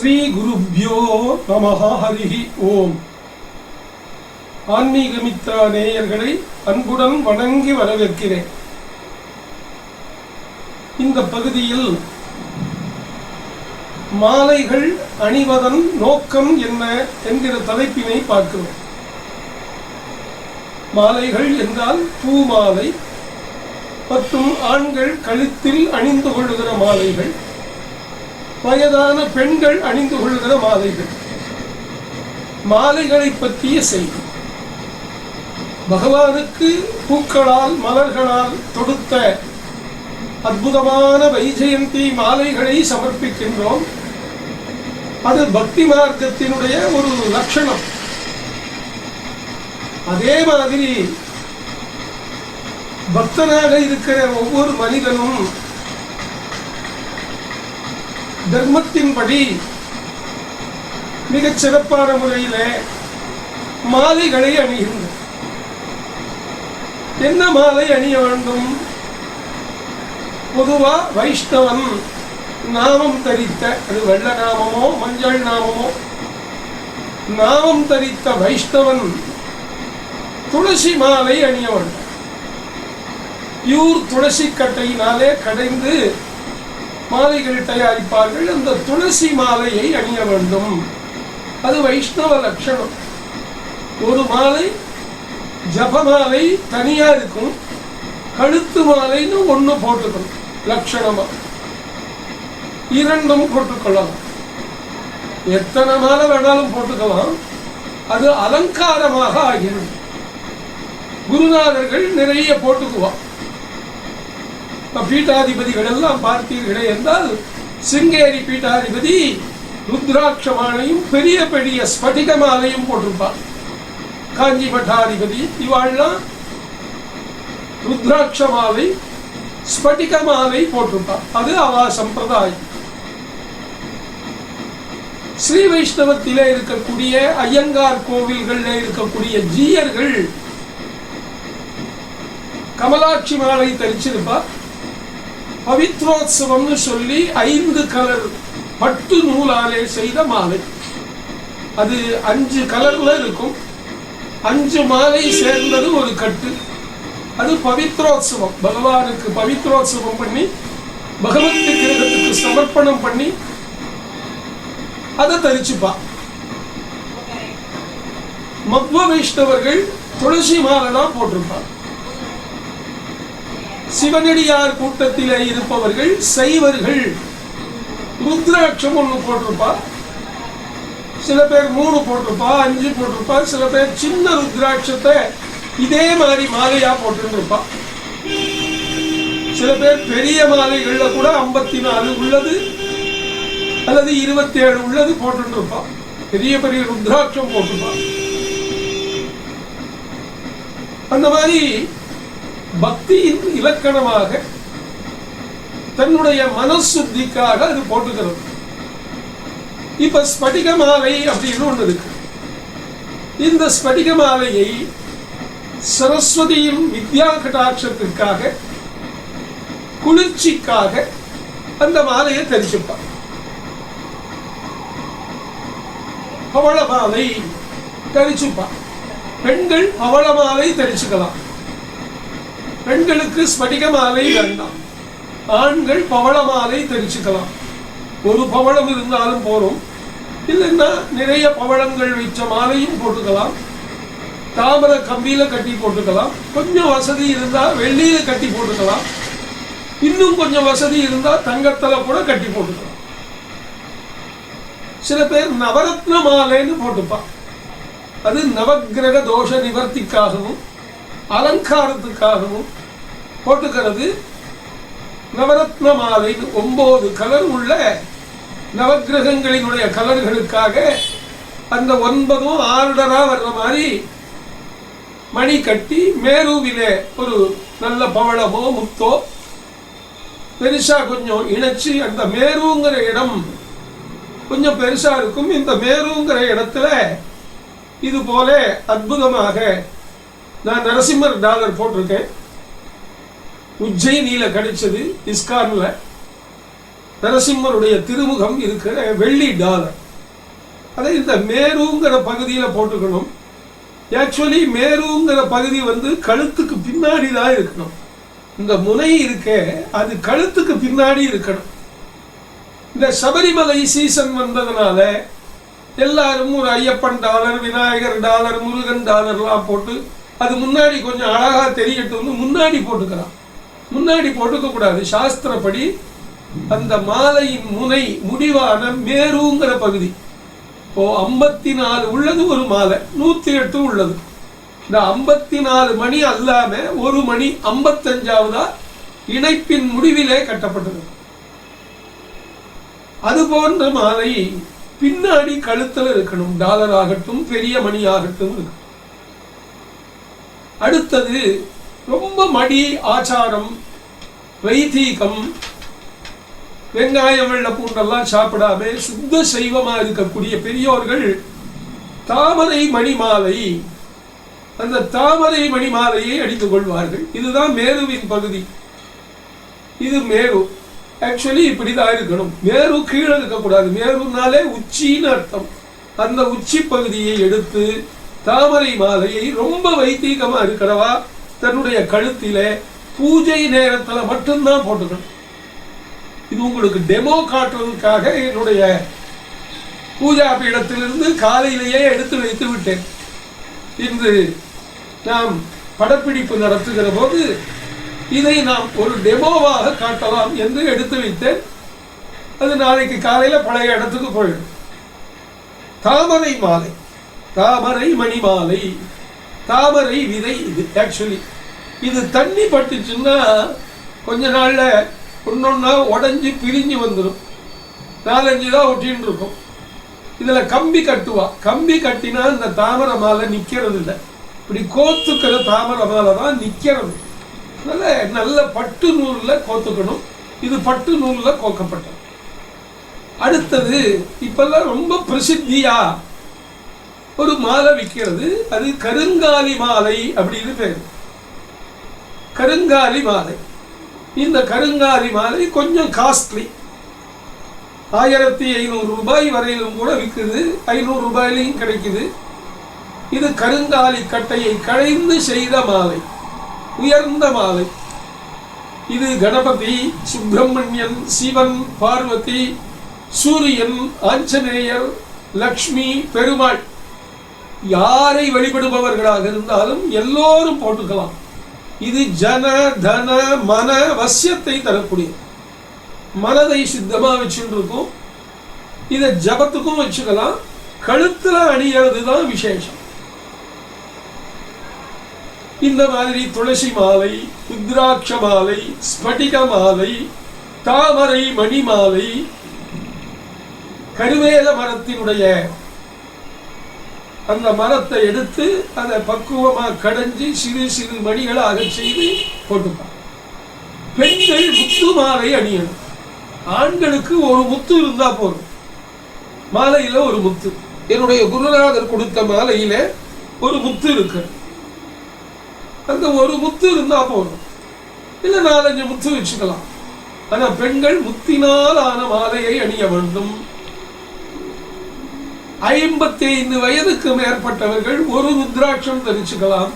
ஸ்ரீ குருப்யோ நமஹ ஹரிஹி. ஓம். ஆன்மீகமித்ரா நேயர்களை அன்புடன் வணங்கி வரவேற்கிறேன். இந்த பகுதியில் மாலைகள் அணிவதன் நோக்கம் என்ன என்கிற தலைப்பினை பார்க்கிறோம். மாலைகள் என்றால் பூ மாலை மற்றும் ஆண்கள் கழுத்தில் அணிந்து கொள்ளுகிற மாலைகள். வயதான பெண்கள் அணிந்து கொள்கிற மாலைகள். மாலைகளை பற்றிய செய்தி. பகவானுக்கு பூக்களால் மலர்களால் தொடுத்த அற்புதமான வைஜெயந்தி மாலைகளை சமர்ப்பிக்கின்றோம். அது பக்தி மார்க்கத்தினுடைய ஒரு லட்சணம். அதே மாதிரி பக்தனாக இருக்கிற ஒவ்வொரு மனிதனும் தர்மத்தின்படி மிகச் சிறப்பான முறையிலே மாலைகளை அணிகின்றனர் என்ன மாலை அணிய வேண்டும்? பொதுவா வைஷ்ணவன் நாமம் தரித்த அது வெள்ள நாமமோ மஞ்சள் நாமமோ நாமம் தரித்த வைஷ்ணவன் துளசி மாலை அணிய வேண்டும் பியூர் துளசி கட்டையினாலே கடைந்து மாலைகள் தயாரிப்பார்கள். அந்த துளசி மாலையை அணிய வேண்டும். அது வைஷ்ணவ லட்சணம். ஒரு மாலை ஜப மாலை தனியா இருக்கும். கழுத்து மாலைன்னு ஒன்று போட்டுக்கணும். லட்சணமா. இரண்டும் போட்டுக்கொள்ளலாம். எத்தனை மாலை வேணாலும் போட்டுக்கலாம். அது அலங்காரமாக ஆகிறது குருநாதர்கள் நிறைய போட்டுக்குவான் பீட்டாதிபதிகள் எல்லாம் பார்த்தீர்களே என்றால் சிங்கேரி பீட்டாதிபதி ருத்ராட்ச மாலையும் பெரிய பெரிய ஸ்படிக மாலையும் போட்டிருப்பார். காஞ்சி மட்டாதிபதி இவாள்லாம் ருத்ராட்ச மாலை ஸ்படிக மாலை போட்டிருப்பார். அது அவா சம்பிரதாயம். ஸ்ரீ வைஷ்ணவத்திலே இருக்கக்கூடிய ஐயங்கார் கோவில்களில் இருக்கக்கூடிய ஜீயர்கள் கமலாட்சி மாலை தரிச்சிருப்பார். பவித்ரோத்சவம்னு சொல்லி ஐந்து கலர் பட்டு நூலாலே செய்த மாலை. அது அஞ்சு கலர்ல இருக்கும். அஞ்சு மாலை சேர்ந்தது ஒரு கட்டு. அது பவித்ரோத்சவம் பகவானுக்கு பவித்ரோத்சவம் பண்ணி பகவத் கிரகத்துக்கு சமர்ப்பணம் பண்ணி அதை தரிச்சுப்பா. மத்வ வைஷ்ணவர்கள் துளசி மாலை தான் போட்டிருப்பாங்க. சிவனடியார் கூட்டத்திலே இருப்பவர்கள் சைவர்கள். ருத்ராட்சம் ஒன்று போட்டிருப்பா. சில பேர் மூணு போட்டிருப்பா அஞ்சு போட்டிருப்பா சில பேர் சின்ன ருத்ராட்சத்தை இதே மாதிரி மாலையா போட்டுருப்பா சில பேர் பெரிய மாலைகள்ல கூட ஐம்பத்தி நாலு உள்ளது அல்லது இருபத்தி ஏழு உள்ளது போட்டுருப்பா பெரிய பெரிய ருத்ராட்சம் போட்டிருப்பா. அந்த மாதிரி பக்தியின் இலக்கணமாக தன்னுடைய மனசுத்திக்காக அது போட்டுக்கிறது இப்ப ஸ்படிக மாலை அப்படின்னு ஒண்ணு இருக்கு. இந்த ஸ்படிக மாலையை சரஸ்வதியின் வித்யா கடாட்சத்திற்காக குளிர்ச்சிக்காக அந்த மாலையை தரிச்சுப்பார் பவள மாலை தரிச்சுப்பார் பெண்கள் பவள மாலை தரிச்சுக்கலாம் பெண்களுக்கு ஸ்படிக மாலை வேண்டாம். ஆண்கள் பவள மாலை தெரிச்சுக்கலாம். ஒரு பவளம் இருந்தாலும் போதும் இல்லைன்னா நிறைய பவளங்கள் வைச்ச மாலையும் போட்டுக்கலாம். தாமரை கம்பியில் கட்டி போட்டுக்கலாம். கொஞ்சம் வசதி இருந்தால் வெள்ளியில் கட்டி போட்டுக்கலாம். இன்னும் கொஞ்சம் வசதி இருந்தால் தங்கத்தில் கூட கட்டி போட்டுக்கலாம். சில பேர் நவரத்ன மாலைன்னு போட்டுப்பான் அது நவக்கிரக தோஷ நிவர்த்திக்காகவும் அலங்காரத்துக்காகவும் போட்டுக்கிறது. நவரத்ன மாலை ஒன்பது கலர் உள்ள நவக்கிரகங்களினுடைய கலர்களுக்காக அந்த ஒன்பதும் ஆர்டரா வர்ற மாதிரி மணி கட்டி மேரூவிலே ஒரு நல்ல பவளமோ முத்தோ பெருசா கொஞ்சம் இணைச்சு அந்த மேருங்கிற இடம் கொஞ்சம் பெருசா இருக்கும். இந்த மேருங்கிற இடத்துல இது போல அற்புதமாக நான் நரசிம்மர் டாலர் போட்டிருக்கேன். உஜ்ஜயினியில் கிடைச்சது இஸ்கான்ல நரசிம்மருடைய திருமுகம் இருக்கிற வெள்ளி டாலர் அதை இந்த மேருங்கிற பகுதியில் போட்டுக்கணும். ஆக்சுவலி மேருங்கிற பகுதி வந்து கழுத்துக்கு பின்னாடி தான் இருக்கணும். இந்த முனை இருக்க அது கழுத்துக்கு பின்னாடி இருக்கணும். இந்த சபரிமலை சீசன் வந்ததுனால எல்லாரும் ஒரு ஐயப்பன் டாலர் விநாயகர் டாலர் முருகன் டாலர்லாம் போட்டு அது முன்னாடி கொஞ்சம் அழகாக தெரியட்டும்னு முன்னாடி போட்டுக்கலாம் முன்னாடி போட்டுக்கக்கூடாது சாஸ்திரப்படி அந்த மாலையின் முனை முடிவான மேருங்கிற பகுதி. இப்போ ஐம்பத்தி நாலு உள்ளது ஒரு மாலை. நூற்றி எட்டு உள்ளது. இந்த ஐம்பத்தி நாலு மணி அல்லாம ஒரு மணி ஐம்பத்தஞ்சாவதா இணைப்பின் முடிவிலே கட்டப்பட்டது. அது போன்ற மாலை பின்னாடி கழுத்தில் இருக்கணும். டாலர் ஆகட்டும் பெரிய மணி ஆகட்டும் இருக்கணும். அடுத்தது ரொம்ப மடி ஆச்சாரம் வைதீகம் வெங்காயம் வெள்ள பூண்டெல்லாம் சாப்பிடாம சுத்த சைவமா இருக்கக்கூடிய பெரியோர்கள் தாமரை மணிமாலை அந்த தாமரை மணிமாலையை அடித்துக் கொள்வார்கள். இதுதான் மேருவின் பகுதி. இது மேரு. ஆக்சுவலி இப்படிதான் இருக்கணும். மேரு கீழே இருக்கக்கூடாது. மேருனாலே உச்சின்னு அர்த்தம். அந்த உச்சி பகுதியை எடுத்து தாமரை மாலையை ரொம்ப வைத்தீகமா இருக்கிறவா? தன்னுடைய கழுத்திலே பூஜை நேரத்தில் மட்டும்தான் போட்டுக்கணும். இது உங்களுக்கு டெமோ காட்டுறதுக்காக என்னுடைய பூஜா பீடத்திலிருந்து காலையிலேயே எடுத்து வைத்து விட்டேன். இன்று நாம் படப்பிடிப்பு நடத்துகிற போது இதை நாம் ஒரு டெமோவாக காட்டலாம் என்று எடுத்து வைத்தேன். அது நாளைக்கு காலையில் பழைய இடத்துக்கு போயிடும். தாமரை மாலை. தாமரை மணி மாலை தாமரை விதை இது ஆக்சுவலி இது தண்ணி பட்டுச்சுன்னா கொஞ்ச நாளில் ஒன்றொன்னா உடஞ்சி பிரிஞ்சு வந்துடும் நாலஞ்சு தான் ஒட்டின்னு இருக்கும். இதில் கம்பி கட்டுவா. கம்பி கட்டினா இந்த தாமரை மாலை நிற்கிறது இல்லை இப்படி கோத்துக்கிற தாமரை மாலை தான் நிற்கிறது நல்ல நல்ல பட்டு நூலில் கோத்துக்கணும். இது பட்டு நூலில் கோக்கப்பட்டது. அடுத்தது இப்பெல்லாம் ரொம்ப பிரசித்தியாக ஒரு மாலை விற்கிறது. அது கருங்காலி மாலை அப்படின்னு பேர். கருங்காலி மாலை. இந்த கருங்காலி மாலை கொஞ்சம் காஸ்ட்லி ஆயிரத்தி ஐநூறு ரூபாய் வரையிலும் கூட விற்குது. ஐநூறு ரூபாயிலையும் கிடைக்குது. இது கருங்காலி கட்டையை களைந்து செய்த மாலை. உயர்ந்த மாலை. இது கணபதி சுப்பிரமணியன் சிவன் பார்வதி சூரியன் ஆஞ்சநேயர் லக்ஷ்மி பெருமாள். யாரை வழிபடுபவர்களாக இருந்தாலும் எல்லோரும் போட்டுக்கலாம் இது ஜன தன மன வசியத்தை தரக்கூடிய மனதை சித்தமாக வச்சுருக்கும் இதை ஜபத்துக்கும் வச்சுக்கலாம். கழுத்தில் அணியறது தான் விசேஷம். இந்த மாதிரி துளசி மாலை ருத்ராட்ச மாலை ஸ்படிக மாலை தாமரை மணி மாலை கருவேல மரத்தினுடைய அந்த மரத்தை எடுத்து அதை பக்குவமாக கடைஞ்சி சிறு சிறு மணிகளாக செய்து போட்டுப்பாங்க பெண்கள் முத்து மாலை அணியணும். ஆண்களுக்கு ஒரு முத்து இருந்தா போதும். மாலையில ஒரு முத்து. என்னுடைய குருநாதர் கொடுத்த மாலையில ஒரு முத்து இருக்கு. அந்த ஒரு முத்து இருந்தா போதும். இல்ல நாலஞ்சு முத்து வச்சுக்கலாம். ஆனா பெண்கள் முத்தினால் ஆன மாலையை அணிய வேண்டும். ஐம்பத்தி ஐந்து வயதுக்கு மேற்பட்டவர்கள் ஒரு ருத்ராட்சம் தரிச்சுக்கலாம்.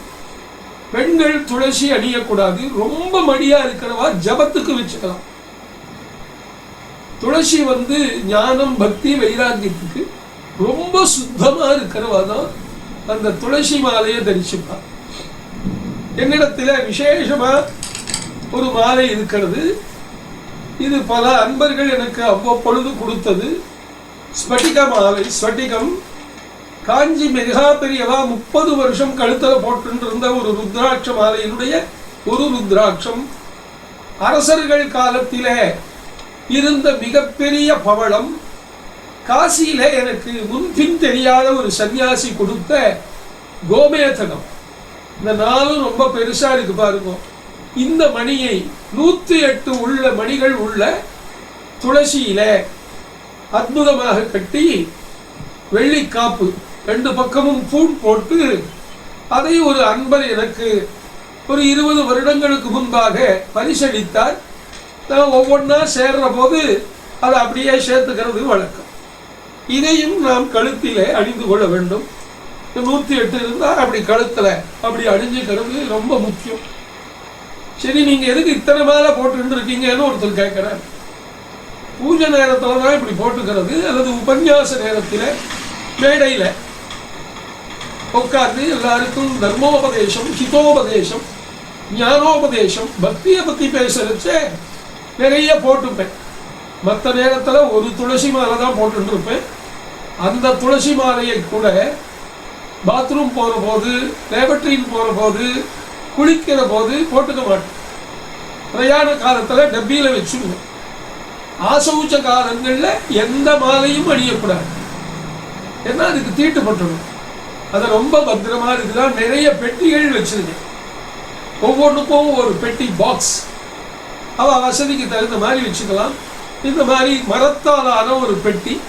பெண்கள் துளசி அணியக்கூடாது. ரொம்ப மடியா இருக்கிறவா ஜபத்துக்கு வச்சுக்கலாம். துளசி வந்து ஞானம் பக்தி வைராக்கியத்துக்கு ரொம்ப சுத்தமா இருக்கிறவா தான் அந்த துளசி மாலையை தரிச்சுப்பா. என்னிடத்துல விசேஷமா ஒரு மாலை இருக்கிறது. இது பல அன்பர்கள் எனக்கு அவ்வப்பொழுது கொடுத்தது. ஸ்பட்டிக மாலை ஸ்பட்டிகம். காஞ்சி மெகா பெரியவா முப்பது வருஷம் கழுத்தில் போட்டுருந்த ஒரு ருத்ராட்ச மாலையினுடைய ஒரு ருத்ராட்சம். அரசர்கள் காலத்திலே இருந்த மிகப்பெரிய பவளம். காசியில எனக்கு முன்பின் தெரியாத ஒரு சன்னியாசி கொடுத்த கோமேதகம். இந்த நாளும் ரொம்ப பெருசா இருக்கு பாருங்க. இந்த மணியை நூத்தி எட்டு உள்ள மணிகள் உள்ள துளசியில அற்புதமாக கட்டி வெள்ளிக்காப்பு ரெண்டு பக்கமும் பூண் போட்டு அதை ஒரு அன்பர் எனக்கு ஒரு இருபது வருடங்களுக்கு முன்பாக பரிசளித்தார். நான் ஒவ்வொன்றா சேர்ற போது அதை அப்படியே சேர்த்துக்கிறது வழக்கம். இதையும் நாம் கழுத்திலே அணிந்து கொள்ள வேண்டும். நூற்றி எட்டு இருந்தால் அப்படி கழுத்தில் அப்படி அணிஞ்சுக்கிறது ரொம்ப முக்கியம். சரி நீங்கள் எதுக்கு இத்தனை மேலே போட்டுட்டு இருக்கீங்கன்னு ஒருத்தர் கேட்குறேன் பூஜை நேரத்தில் தான் இப்படி போட்டுக்கிறது அல்லது உபன்யாச நேரத்தில் மேடையில் உட்கார்ந்து எல்லாருக்கும் தர்மோபதேசம் ஹிதோபதேசம் ஞானோபதேசம் பக்தியை பற்றி பேசுறச்சே நிறைய போட்டுப்பேன். மற்ற நேரத்தில் ஒரு துளசி மாலை தான் போட்டுருப்பேன் அந்த துளசி மாலையை கூட பாத்ரூம் போகிற போது லேபட்ரின் போகிற போது குளிக்கிற போது போட்டுக்க மாட்டேன். பிரயாண காலத்தில் டப்பியில் வச்சுக்குவேன் ஆசௌச்ச காலங்களில் எந்த மாலையும் அணியக்கூடாது. ஏன்னா அதுக்கு தீட்டுப்பட்டுடும் அதை ரொம்ப பத்திரமா இருக்குதான் நிறைய பெட்டிகள் வச்சிருக்கேன். ஒவ்வொன்றுக்கும் ஒரு பெட்டி பாக்ஸ் அவள் வசதிக்கு தகுந்த மாதிரி வச்சுக்கலாம். இந்த மாதிரி மரத்தாலான ஒரு பெட்டி.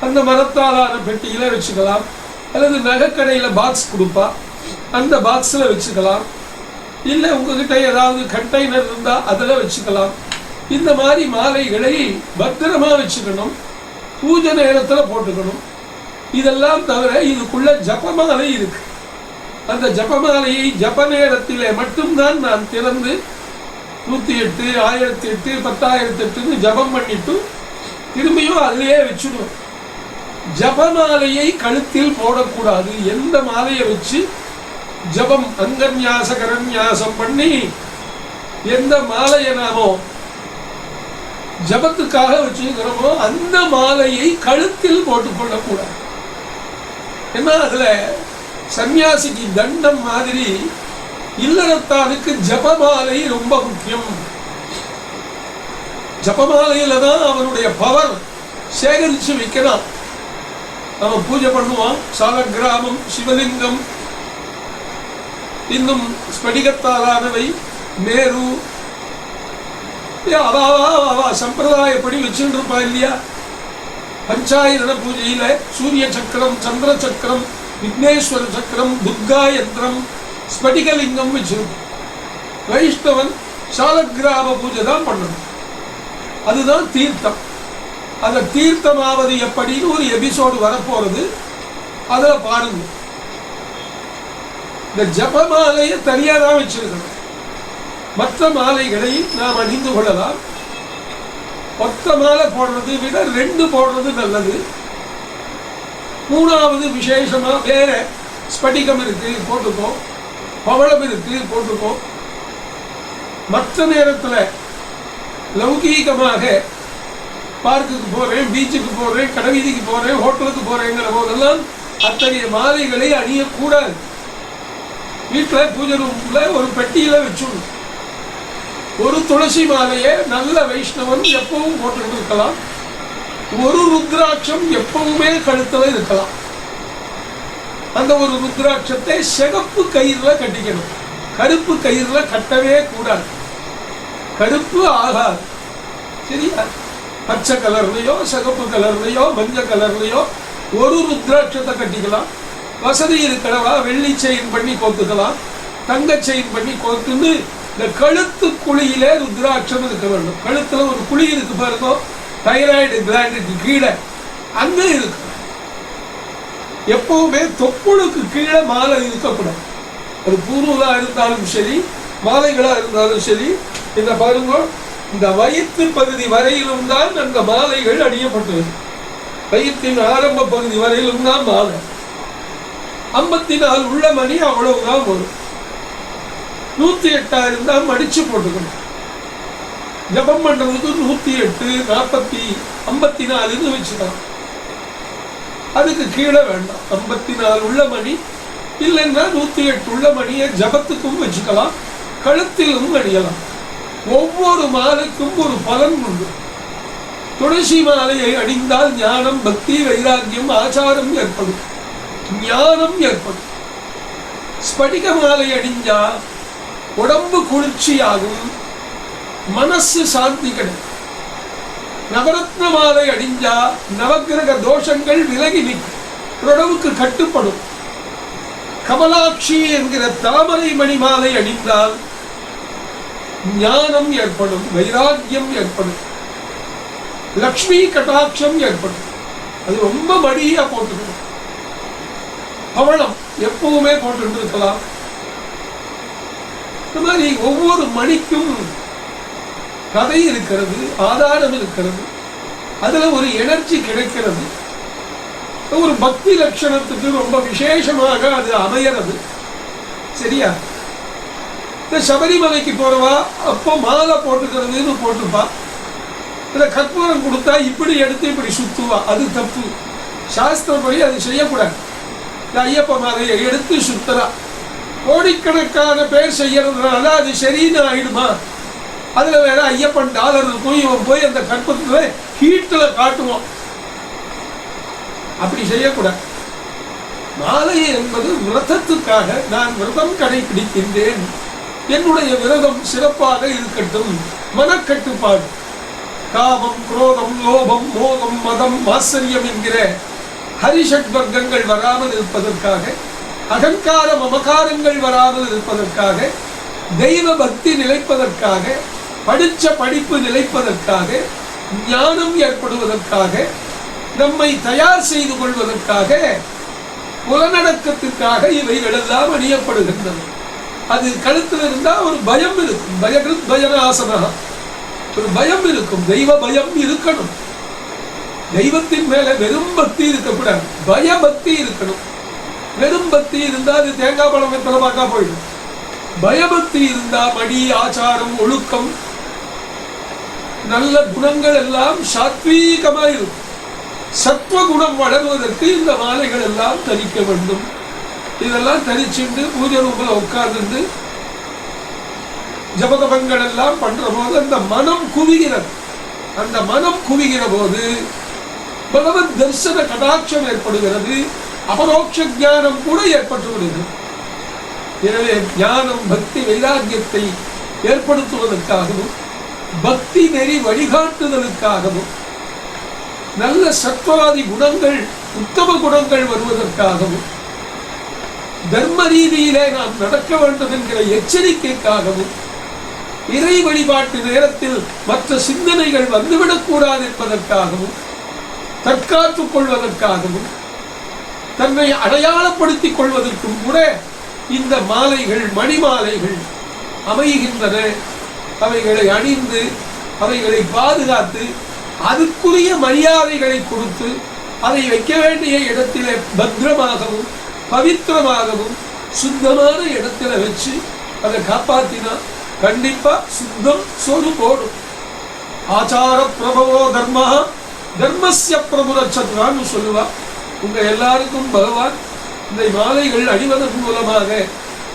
அந்த மரத்தாலான பெட்டியில் வச்சுக்கலாம். அல்லது நகைக்கடையில் பாக்ஸ் கொடுப்பா. அந்த பாக்ஸில் வச்சுக்கலாம். இல்லை உங்ககிட்ட ஏதாவது கண்டெய்னர் இருந்தால் அதில் வச்சுக்கலாம். இந்த மாதிரி மாலைகளை பத்திரமா வச்சுக்கணும். பூஜை நேரத்தில் போட்டுக்கணும். இதெல்லாம் தவிர இதுக்குள்ள ஜபமாலை இருக்கு. அந்த ஜபமாலையை ஜப நேரத்திலே மட்டும்தான் நான் திறந்து நூற்றி எட்டு ஆயிரத்தி எட்டு பத்தாயிரத்தி எட்டுன்னு ஜபம் பண்ணிட்டு திரும்பியும் அதிலேயே வச்சுடுவேன். ஜபமாலையை கழுத்தில் போடக்கூடாது. எந்த மாலையை வச்சு ஜபம் அங்கன்யாச கரன்யாசம் பண்ணி எந்த மாலையை நாமோ ஜபத்துக்காக வச்சுக்கிறோமோ அந்த மாலையை கழுத்தில் போட்டுக்கொள்ளக்கூடாது ஏன்னா அதுல சன்னியாசிக்கு தண்டம் மாதிரி இல்லறத்தானுக்கு ஜபமாலை ரொம்ப முக்கியம். ஜபமாலையில தான் அவனுடைய பவர் சேகரிச்சு வைக்கலாம். நம்ம பூஜை பண்ணுவோம் சால கிராமம் சிவலிங்கம் இன்னும் ஸ்படிகத்தாலானவை மேரு அவாவா அவா சம்பிரதாயப்படி வச்சுட்டு இருப்பா இல்லையா பஞ்சாயன பூஜையில சூரிய சக்கரம் சந்திர சக்கரம் விக்னேஸ்வர சக்கரம் துர்கா யந்திரம் ஸ்படிகலிங்கம் வச்சிருக்கும் வைஷ்ணவன் சாலக்கிராம பூஜை தான் பண்ணணும். அதுதான் தீர்த்தம். அந்த தீர்த்தமாவது எப்படின்னு ஒரு எபிசோடு வரப்போறது. அதில் பாருங்க. இந்த ஜபமாலையை தனியாக தான் வச்சிருக்கணும். மற்ற மாலைகளை நாம் அணிந்து கொள்ளலாம். ஒத்த மாலை போடுறதை விட ரெண்டு போடுறது நல்லது. மூணாவது விசேஷமாக வேற ஸ்படிகம் இருக்கு போட்டுப்போம். பவளம் இருக்கு போட்டுப்போம். மற்ற நேரத்தில் லௌகீகமாக பார்க்குக்கு போறேன் பீச்சுக்கு போகிறேன் கடைவீதிக்கு போகிறேன் ஹோட்டலுக்கு போறேங்கிற போதெல்லாம் அத்தகைய மாலைகளை அணியக்கூடாது. வீட்டில் பூஜை ரூமில் ஒரு பெட்டியில் வச்சுடணும் ஒரு துளசி மாலையை நல்ல வைஷ்ணவன் எப்பவும் போட்டு இருக்கலாம். ஒரு ருத்ராட்சம் எப்பவுமே கழுத்துல இருக்கலாம். அந்த ஒரு ருத்ராட்சத்தை சிகப்பு கயிறில் கட்டிக்கணும். கருப்பு கயிறில் கட்டவே கூடாது. கருப்பு ஆகாது. சரியா? பச்சை கலர்லையோ சிகப்பு கலர்லையோ மஞ்சள் கலர்லையோ ஒரு ருத்ராட்சத்தை கட்டிக்கலாம். வசதி இருக்கிறவா வெள்ளி செயின் பண்ணி கோத்துக்கலாம் தங்க செயின் பண்ணி கோத்துன்னு இந்த கழுத்து குழியிலே ருத்ராட்சம் இருக்க வேண்டும். கழுத்துல ஒரு குழி இருக்கு பாருங்க. தைராய்டு கிளாண்டுக்கு கீழே. அங்கே இருக்கு. எப்பவுமே தொப்புளுக்கு கீழே மாலை இருக்கக்கூடாது. அது பூர்வலாக இருந்தாலும் சரி மாலைகளா இருந்தாலும் சரி இந்த பாருங்க இந்த வயிற்று பகுதி வரையிலும் தான் அந்த மாலைகள் அணியப்பட்டது. வயிற்றின் ஆரம்ப பகுதி வரையிலும் தான் மாலை. ஐம்பத்தி நாலு உள்ள மணி அவ்வளவுதான் வரும். நூத்தி எட்டாக இருந்தால் மடித்து போட்டுக்கணும். ஜபம் பண்ணுறதுக்கு நூத்தி எட்டு நாற்பத்தி ஐம்பத்தி நாலுன்னு வச்சுக்கலாம் அதுக்கு கீழே வேண்டாம். ஐம்பத்தி நாலு உள்ள மணி இல்லைன்னா நூத்தி எட்டு உள்ள மணியை ஜபத்துக்கும் வச்சுக்கலாம் கழுத்திலும் அணியலாம். ஒவ்வொரு மாலைக்கும் ஒரு பலன் உண்டு. துளசி மாலையை அணிந்தால் ஞானம் பக்தி வைராக்கியம் ஆச்சாரம் ஏற்படும். ஞானம் ஏற்படும். ஸ்படிக மாலை அணிஞ்சால் உடம்பு குளிர்ச்சியாகும் மனசு சாந்தி கிடைக்கும். நவரத்ன மாலை அடிஞ்சா நவக்கிரக தோஷங்கள் விலகி நிற்கும். உடம்புக்கு கட்டுப்படும். கமலாட்சி என்கிற தாமரை மணி மாலை அணிந்தால் ஞானம் ஏற்படும் வைராக்கியம் ஏற்படும். லக்ஷ்மி கட்டாட்சம் ஏற்படும். அது ரொம்ப மடியா போட்டுக்கணும். பவளம் எப்பவுமே போட்டு இருக்கலாம். இந்த மாதிரி ஒவ்வொரு மணிக்கும் கதை இருக்கிறது ஆதாரம் இருக்கிறது. அதில் ஒரு எனர்ஜி கிடைக்கிறது. ஒரு பக்தி லட்சணத்துக்கு ரொம்ப விசேஷமாக அது அமையறது. சரியா? இந்த சபரிமலைக்கு போறவா அப்போ மாலை போட்டுக்கிறதுன்னு போட்டுப்பா. இந்த கற்பூரம் கொடுத்தா இப்படி எடுத்து இப்படி சுத்துவா அது தப்பு. சாஸ்திரப்படி அது செய்யக்கூடாது. இந்த ஐயப்ப மாலையை எடுத்து சுத்துறா. கோடிக்கணக்கான பேர் செய்யறதுனால அது சரின்னு ஆயிடுமா? அதில் வேற ஐயப்பன் டாலர் இருக்கும் இவன் போய் அந்த கற்பத்துல ஹீட்டில் காட்டுவான். அப்படி செய்யக்கூடாது. மாலை என்பது விரதத்துக்காக நான் விரதம் கடைபிடிக்கின்றேன். என்னுடைய விரதம் சிறப்பாக இருக்கட்டும். மனக்கட்டுப்பாடு. காமம் குரோதம் லோபம் மோகம் மதம் ஆச்சரியம் என்கிற ஹரிஷட் வர்க்கங்கள் வராமல் இருப்பதற்காக அகங்கார மமகாரங்கள் வராமல் இருப்பதற்காக தெய்வ பக்தி நிலைப்பதற்காக படிச்ச படிப்பு நிலைப்பதற்காக ஞானம் ஏற்படுவதற்காக நம்மை தயார் செய்து கொள்வதற்காக புலநடக்கத்திற்காக இவைகளெல்லாம் அணியப்படுகின்றன. அது கழுத்தில் இருந்தா ஒரு பயம் இருக்கும். பயகிருத் பயனாசனா. ஒரு பயம் இருக்கும். தெய்வ பயம் இருக்கணும். தெய்வத்தின் மேல வெறும் பக்தி இருக்கக்கூடாது. பயபக்தி இருக்கணும். வெறும் பக்தி இருந்தா அது தேங்காய் பழம் வெத்தலமாக்கா போயிடும். பயபக்தி இருந்தா மடி ஆச்சாரம் ஒழுக்கம். நல்ல குணங்கள் எல்லாம் சாத்வீகமாக இருக்கும். சத்துவ குணம் வளர்வதற்கு இந்த மாலைகள் எல்லாம் தரிக்க வேண்டும். இதெல்லாம் தரிச்சுண்டு பூஜை ரூபில் உட்கார்ந்து ஜபதபங்கள் எல்லாம் பண்ற போது அந்த மனம் குவிகிறது அந்த மனம் குவிகிற போது பகவத் தரிசன கடாட்சம் ஏற்படுகிறது. அபரோக்ஷ ஞானம் கூட ஏற்பட்டுவிடுகிறது எனவே ஞானம் பக்தி வைராக்கியத்தை ஏற்படுத்துவதற்காகவும் பக்தி நெறி வழிகாட்டுதலுக்காகவும் நல்ல சத்வாதி குணங்கள் உத்தம குணங்கள் வருவதற்காகவும் தர்ம ரீதியிலே நாம் நடக்க வேண்டும் என்கிற எச்சரிக்கைக்காகவும் இறை வழிபாட்டு நேரத்தில் மற்ற சிந்தனைகள் வந்துவிடக்கூடாது என்பதற்காகவும் தற்காத்துக் கொள்வதற்காகவும் தன்னை அடையாளப்படுத்திக் கொள்வதற்கும் கூட இந்த மாலைகள் மணிமாலைகள் அமைகின்றன. அவைகளை அணிந்து அவைகளை பாதுகாத்து அதுக்குரிய மரியாதைகளை கொடுத்து அதை வைக்க வேண்டிய இடத்திலே பத்திரமாகவும் பவித்திரமாகவும் சுத்தமான இடத்துல வச்சு அதை காப்பாத்தினா கண்டிப்பா சுத்தம் சொரு போடும். ஆச்சார பிரபவோ தர்மா தர்மஸ்ய பிரபுரட்சத்ரான்னு சொல்லுவா. உங்கள் எல்லாருக்கும் பகவான் இந்த மாலைகள் அணிவதன் மூலமாக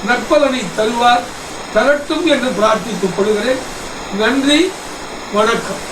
நற்பலனை தருவார் தரட்டும் என்று பிரார்த்தித்துக் கொள்கிறேன் நன்றி வணக்கம்.